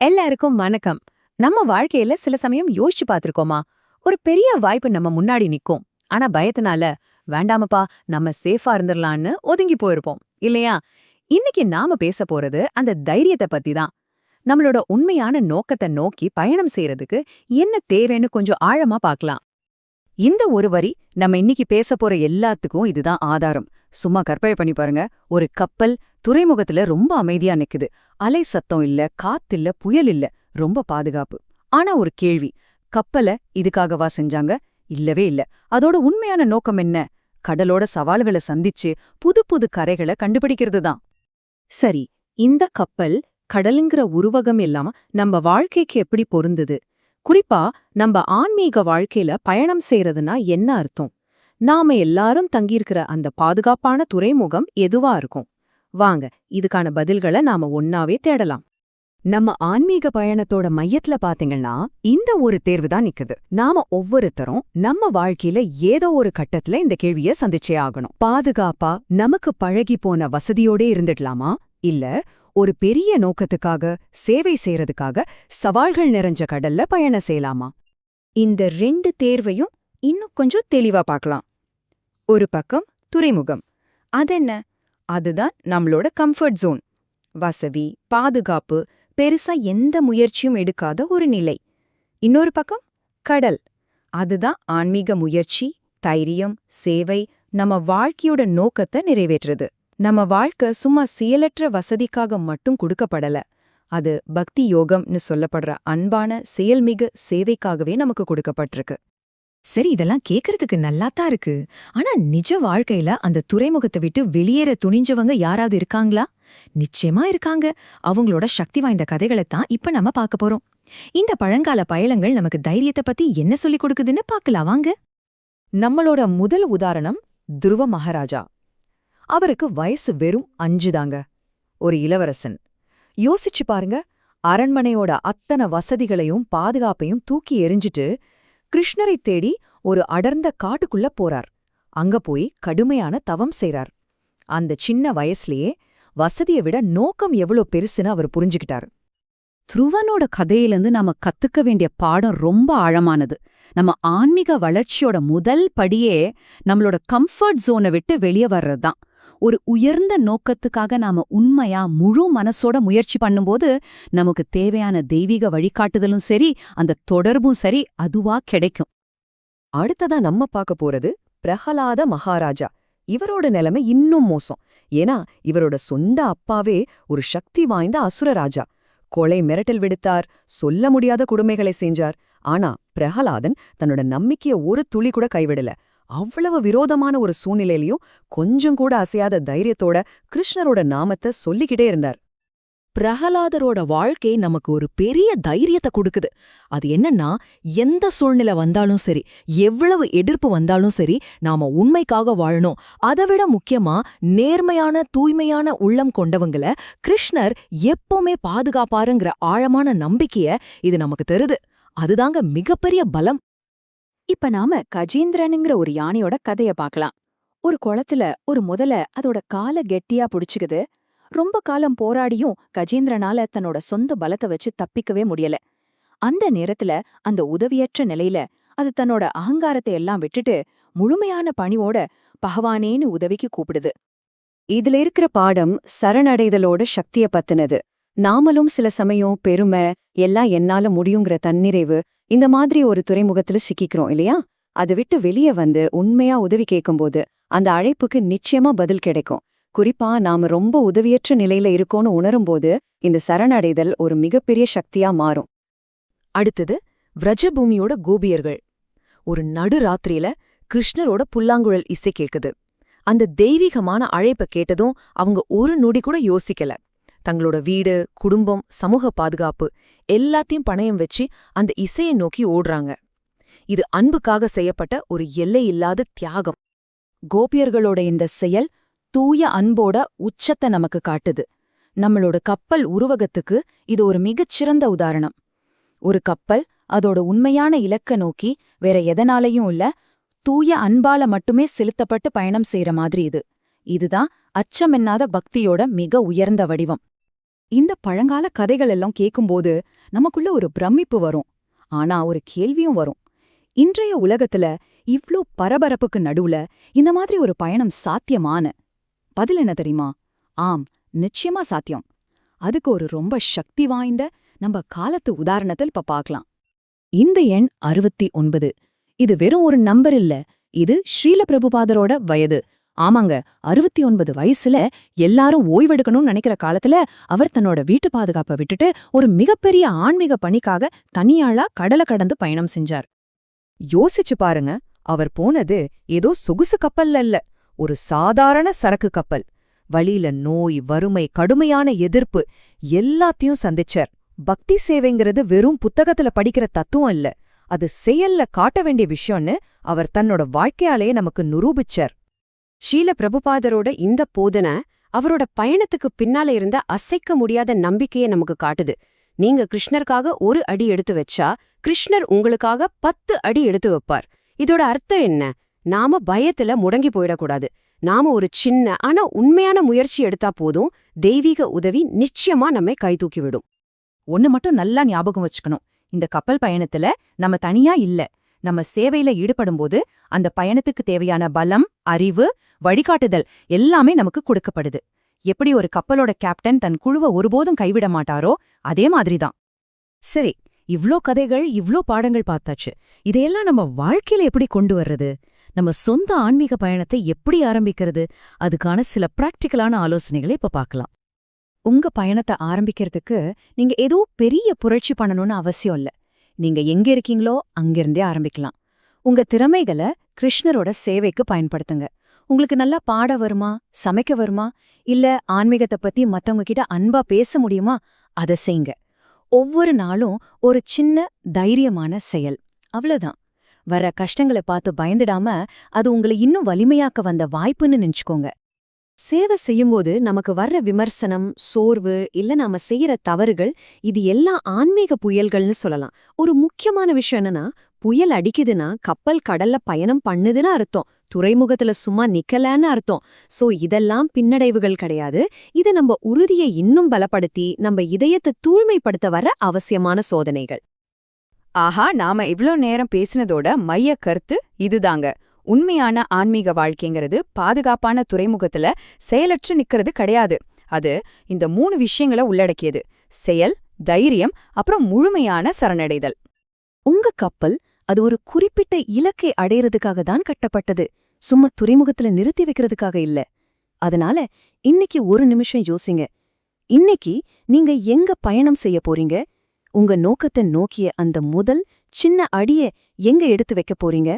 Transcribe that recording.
எல்லாருக்கும் வணக்கம். நம்ம வாழ்க்கையில சில சமயம் யோசிச்சு பார்த்திருக்கோமா? ஒரு பெரிய வாய்ப்பு நம்ம முன்னாடி நிக்கும். ஆனா பயத்தினால வேண்டாமப்பா நம்ம சேஃபா இருந்துடலான்னு ஒதுங்கி போயிருப்போம். இல்லையா? இன்னைக்கு நாம பேச போறது அந்த தைரியத்தை பத்தி தான் நம்மளோட உண்மையான நோக்கத்தை நோக்கி பயணம் செய்யறதுக்கு என்ன தேவைன்னு கொஞ்சம் ஆழமா பார்க்கலாம். இந்த ஒரு வரி நம்ம இன்னைக்கு பேச போற எல்லாத்துக்கும் இதுதான் ஆதாரம். சும்மா கற்பனை பண்ணி பாருங்க. ஒரு கப்பல் துறைமுகத்துல ரொம்ப அமைதியா நிக்குது. அலை சத்தம் இல்ல காத்தில்ல புயல் இல்ல. ரொம்ப பாதுகாப்பு. ஆனா ஒரு கேள்வி கப்பல இதுக்காகவா செஞ்சாங்க? இல்லவே இல்ல. அதோட உண்மையான நோக்கம் என்ன? கடலோட சவால்களை சந்திச்சு புது புது கரைகளை கண்டுபிடிக்கிறது தான். சரி இந்த கப்பல் கடலுங்கிற உருவகம் எல்லாம் நம்ம வாழ்க்கைக்கு எப்படி பொருந்தது? குறிப்பா நம்ம ஆன்மீக வாழ்க்கையில பயணம் செய்யறதுனா என்ன அர்த்தம்? நாம எல்லாரும் தங்கியிருக்கிற அந்த பாதுகாப்பான துறைமுகம் எதுவா இருக்கும்? வாங்க இதுக்கான பதில்களை நாம ஒன்னாவே தேடலாம். நம்ம ஆன்மீக பயணத்தோட மையத்துல பாத்தீங்கன்னா இந்த ஒரு தேர்வு தான் நிக்குது. நாம ஒவ்வொருத்தரும் நம்ம வாழ்க்கையில ஏதோ ஒரு கட்டத்துல இந்த கேள்விய சந்திச்சே ஆகணும். பாதுகாப்பா நமக்கு பழகி போன வசதியோடே இருந்துடலாமா? இல்ல ஒரு பெரிய நோக்கத்துக்காக சேவை செய்யறதுக்காக சவால்கள் நிறைஞ்ச கடல்ல பயணம் செய்யலாமா? இந்த ரெண்டு தேர்வையும் இன்னும் கொஞ்சம் தெளிவா பார்க்கலாம் ஒரு பக்கம் துறைமுகம். அதென்ன? அதுதான் நம்மளோட கம்ஃபர்ட் ஜோன் வசதி பாதுகாப்பு பெருசா எந்த முயற்சியும் எடுக்காத ஒரு நிலை. இன்னொரு பக்கம் கடல். அதுதான் ஆன்மீக முயற்சி தைரியம் சேவை நம்ம வாழ்க்கையோட நோக்கத்தை நிறைவேற்றுறது. நம்ம வாழ்க்கை சும்மா செயலற்ற வசதிக்காக மட்டும் கொடுக்கப்படல. அது பக்தி யோகம்னு சொல்லப்படுற அன்பான செயல்மிகு சேவைக்காகவே நமக்கு கொடுக்கப்பட்டிருக்கு. சரி இதெல்லாம் கேக்குறதுக்கு நல்லாத்தான் இருக்கு. ஆனா நிஜ வாழ்க்கையில அந்த துறைமுகத்தை விட்டு வெளியேற துணிஞ்சவங்க யாராவது இருக்காங்களா? நிச்சயமா இருக்காங்க. அவங்களோட சக்தி வாய்ந்த கதைகளை தான் இப்ப நம்ம பார்க்க போறோம். இந்த பழங்கால பயணங்கள் நமக்கு தைரியத்தை பத்தி என்ன சொல்லிக் கொடுக்குதுன்னு பார்க்கலாம் வாங்க. நம்மளோட முதல் உதாரணம் துருவ மகாராஜா. அவருக்கு வயசு வெறும் அஞ்சுதாங்க ஒரு இளவரசன். யோசிச்சு பாருங்க அரண்மனையோட அத்தனை வசதிகளையும் பாதுகாப்பையும் தூக்கி எறிஞ்சிட்டு கிருஷ்ணரை தேடி ஒரு அடர்ந்த காட்டுக்குள்ள போறார். அங்க போய் கடுமையான தவம் செய்றார். அந்த சின்ன வயசுலயே வசதியை விட நோக்கம் எவ்வளோ பெருசுன்னு அவர் புரிஞ்சுக்கிட்டார். துருவனோட கதையிலிருந்து நாம கத்துக்க வேண்டிய பாடம் ரொம்ப ஆழமானது. நம்ம ஆன்மீக வளர்ச்சியோட முதல் படியே நம்மளோட கம்ஃபர்ட் ஜோனை விட்டு வெளியே வர்றது தான் ஒரு உயர்ந்த நோக்கத்துக்காக நாம உண்மையா முழு மனசோட முயற்சி பண்ணும்போது நமக்கு தேவையான தெய்வீக வழிகாட்டுதலும் சரி அந்த தொடர்பும் சரி அதுவா கிடைக்கும். அடுத்ததா நம்ம பார்க்க போறது பிரகலாத மகாராஜா. இவரோட நிலைமை இன்னும் மோசம். ஏன்னா இவரோட சொந்த அப்பாவே ஒரு சக்தி வாய்ந்த அசுரராஜா கொலை மிரட்டல் விடுத்தார் சொல்ல முடியாத கொடுமைகளை செஞ்சார். ஆனா பிரகலாதன் தன்னோட நம்பிக்கைய ஒரு துளி கூட கைவிடல. அவ்வளவு விரோதமான ஒரு சூழ்நிலையிலையும் கொஞ்சம் கூட அசையாத தைரியத்தோட கிருஷ்ணரோட நாமத்தை சொல்லிக்கிட்டே இருந்தார். பிரகலாதரோட வாழ்க்கை நமக்கு ஒரு பெரிய தைரியத்தை கொடுக்குது. அது என்னன்னா எந்த சூழ்நிலை வந்தாலும் சரி எவ்வளவு எதிர்ப்பு வந்தாலும் சரி நாம உண்மைக்காக வாழணும். அதை விட முக்கியமா நேர்மையான தூய்மையான உள்ளம் கொண்டவங்கள கிருஷ்ணர் எப்பவுமே பாதுகாப்பாருங்கிற ஆழமான நம்பிக்கைய இது நமக்கு தருது. அதுதாங்க மிகப்பெரிய பலம். இப்ப நாம கஜேந்திரனுங்கிற ஒரு யானையோட கதைய பார்க்கலாம் ஒரு குளத்துல ஒரு முதல அதோட கால கெட்டியா புடிச்சுக்குது. ரொம்ப காலம் போராடியும் கஜேந்திரனால தன்னோட சொந்த பலத்தை வச்சு தப்பிக்கவே முடியல. அந்த நேரத்துல அந்த உதவியற்ற நிலையில அது தன்னோட அகங்காரத்தை எல்லாம் விட்டுட்டு முழுமையான பணிவோட பகவானேன்னு உதவிக்கு கூப்பிடுது. இதுல இருக்கிற பாடம் சரணடைதலோட சக்திய பத்தினது. நாமளும் சில சமயம் பெருமை எல்லாம் என்னால முடியுங்கிற தன்னிறைவு இந்த மாதிரி ஒரு துறைமுகத்துல சிக்கிக்கிறோம் இல்லையா? அதை விட்டு வெளியே வந்து உண்மையா உதவி கேட்கும்போது அந்த அழைப்புக்கு நிச்சயமா பதில் கிடைக்கும். குறிப்பா நாம ரொம்ப உதவியற்ற நிலையில இருக்கோன்னு உணரும்போது இந்த சரணடைதல் ஒரு மிகப்பெரிய சக்தியா மாறும். அடுத்தது விரஜபூமியோட கோபியர்கள். ஒரு நடு ராத்திரியில கிருஷ்ணரோட புல்லாங்குழல் இசை கேட்குது அந்த தெய்வீகமான அழைப்ப கேட்டதும் அவங்க ஒரு நொடி கூட யோசிக்கல. தங்களோட வீடு குடும்பம் சமூக பாதுகாப்பு எல்லாத்தையும் பணயம் வச்சு அந்த இசையை நோக்கி ஓடுறாங்க. இது அன்புக்காக செய்யப்பட்ட ஒரு எல்லை இல்லாத தியாகம். கோபியர்களோட இந்த செயல் தூய அன்போட உச்சத்தை நமக்கு காட்டுது. நம்மளோட கப்பல் உருவகத்துக்கு இது ஒரு மிகச்சிறந்த உதாரணம். ஒரு கப்பல் அதோட உண்மையான இலக்க நோக்கி வேற எதனாலையும் இல்ல தூய அன்பால மட்டுமே செலுத்தப்பட்டு பயணம் செய்யற மாதிரி இது. இதுதான் அச்சமென்னாத பக்தியோட மிக உயர்ந்த வடிவம். இந்த பழங்கால கதைகள் எல்லாம் கேட்கும்போது நமக்குள்ள ஒரு பிரமிப்பு வரும். ஆனா ஒரு கேள்வியும் வரும். இன்றைய உலகத்துல இவ்ளோ பரபரப்புக்கு நடுவுல இந்த மாதிரி ஒரு பயணம் சாத்தியமான? பதில் என்ன தெரியுமா? ஆம் நிச்சயமா சாத்தியம். அதுக்கு ஒரு ரொம்ப சக்தி வாய்ந்த நம்ம காலத்து உதாரணத்தில் இப்ப பார்க்கலாம் இந்த எண் அறுபத்தி ஒன்பது. இது வெறும் ஒரு நம்பர் இல்ல. இது ஸ்ரீல பிரபுபாதரோட வயது. ஆமாங்க அறுபத்தி ஒன்பது வயசுல எல்லாரும் ஓய்வெடுக்கணும்னு நினைக்கிற காலத்துல அவர் தன்னோட வீட்டு பாதுகாப்பை விட்டுட்டு ஒரு மிகப்பெரிய ஆன்மீக பணிக்காக தனியாளா கடலை கடந்து பயணம் செஞ்சார். யோசிச்சு பாருங்க அவர் போனது ஏதோ சொகுசு கப்பல்ல இல்ல ஒரு சாதாரண சரக்கு கப்பல். வழியில நோய் வறுமை கடுமையான எதிர்ப்பு எல்லாத்தையும் சந்திச்சார். பக்தி சேவைங்கிறது வெறும் புத்தகத்துல படிக்கிற தத்துவம் இல்ல அது செயல்ல காட்ட வேண்டிய விஷயம்னு அவர் தன்னோட வாழ்க்கையாலேயே நமக்கு நிரூபிச்சார். ஷீல பிரபுபாதரோட இந்த போதனை அவரோட பயணத்துக்கு பின்னால இருந்த அசைக்க முடியாத நம்பிக்கையை நமக்கு காட்டுது. நீங்க கிருஷ்ணருக்காக ஒரு அடி எடுத்து வச்சா கிருஷ்ணர் உங்களுக்காக பத்து அடி எடுத்து வைப்பார். இதோட அர்த்தம் என்ன? நாம பயத்துல முடங்கி போயிடக்கூடாது. நாம ஒரு சின்ன ஆனா உண்மையான முயற்சி எடுத்தா போதும். தெய்வீக உதவி நிச்சயமா நம்மை கைதூக்கி விடும். ஒன்னு மட்டும் நல்லா ஞாபகம் வச்சுக்கணும். இந்த கப்பல் பயணத்துல நம்ம தனியா இல்ல. நம்ம சேவையில ஈடுபடும்போது அந்த பயணத்துக்கு தேவையான பலம் அறிவு வழிகாட்டுதல் எல்லாமே நமக்கு கொடுக்கப்படுது. எப்படி ஒரு கப்பலோட கேப்டன் தன் குழுவை ஒருபோதும் கைவிட மாட்டாரோ அதே மாதிரிதான். சரி இவ்ளோ கதைகள் இவ்ளோ பாடங்கள் பார்த்தாச்சு. இதையெல்லாம் நம்ம வாழ்க்கையில எப்படி கொண்டு வர்றது? நம்ம சொந்த ஆன்மீக பயணத்தை எப்படி ஆரம்பிக்கிறது? அதுக்கான சில பிராக்டிக்கலான ஆலோசனைகளை இப்ப பார்க்கலாம். உங்க பயணத்தை ஆரம்பிக்கிறதுக்கு நீங்க ஏதோ பெரிய புரட்சி பண்ணணும்னு அவசியம் இல்ல. நீங்க எங்க இருக்கீங்களோ அங்கிருந்தே ஆரம்பிக்கலாம். உங்க திறமைகளை கிருஷ்ணரோட சேவைக்கு பயன்படுத்துங்க. உங்களுக்கு நல்லா பாட வருமா சமைக்க வருமா இல்ல ஆன்மீகத்தை பத்தி மத்தவங்க கிட்ட அன்பா பேச முடியுமா அதை செய்யுங்க ஒவ்வொரு நாளும் ஒரு சின்ன தைரியமான செயல். அவ்வளவுதான். வர கஷ்டங்களை பார்த்து பயந்துடாம அது உங்களை இன்னும் வலிமையாக்க வந்த வாய்ப்புன்னு நினைச்சுக்கோங்க. சேவை செய்யும்போது நமக்கு வர்ற விமர்சனம் சோர்வு இல்ல நாம செய்யற தவறுகள் இது எல்லாம் ஆன்மீக புயல்கள்னு சொல்லலாம். ஒரு முக்கியமான விஷயம் என்னன்னா புயல் அடிக்குதுன்னா கப்பல் கடல்ல பயணம் பண்ணுதுன்னு அர்த்தம். துறைமுகத்துல சும்மா நிக்கலன்னு அர்த்தம். சோ இதெல்லாம் பின்னடைவுகள் கிடையாது. இது நம்ம உறுதியை இன்னும் பலப்படுத்தி நம்ம இதயத்தை தூய்மைப்படுத்த வர அவசியமான சோதனைகள். ஆஹா நாம இவ்ளோ நேரம் பேசினதோட மைய கருத்து இதுதாங்க. உண்மையான ஆன்மீக வாழ்க்கைங்கிறது பாதுகாப்பான துறைமுகத்துல செயலற்று நிக்கிறது கிடையாது. அது இந்த மூணு விஷயங்களை உள்ளடக்கியது. செயல் தைரியம் அப்புறம் முழுமையான சரணடைதல். உங்க கப்பல் அது ஒரு குறிப்பிட்ட இலக்கை அடையிறதுக்காக தான் கட்டப்பட்டது. சும்மா துறைமுகத்துல நிறுத்தி வைக்கிறதுக்காக இல்ல. அதனால இன்னைக்கு ஒரு நிமிஷம் யோசிங்க. இன்னைக்கு நீங்க எங்க பயணம் செய்ய போறீங்க? உங்க நோக்கத்தை நோக்கிய அந்த முதல் சின்ன அடிய எங்க எடுத்து வைக்க போறீங்க?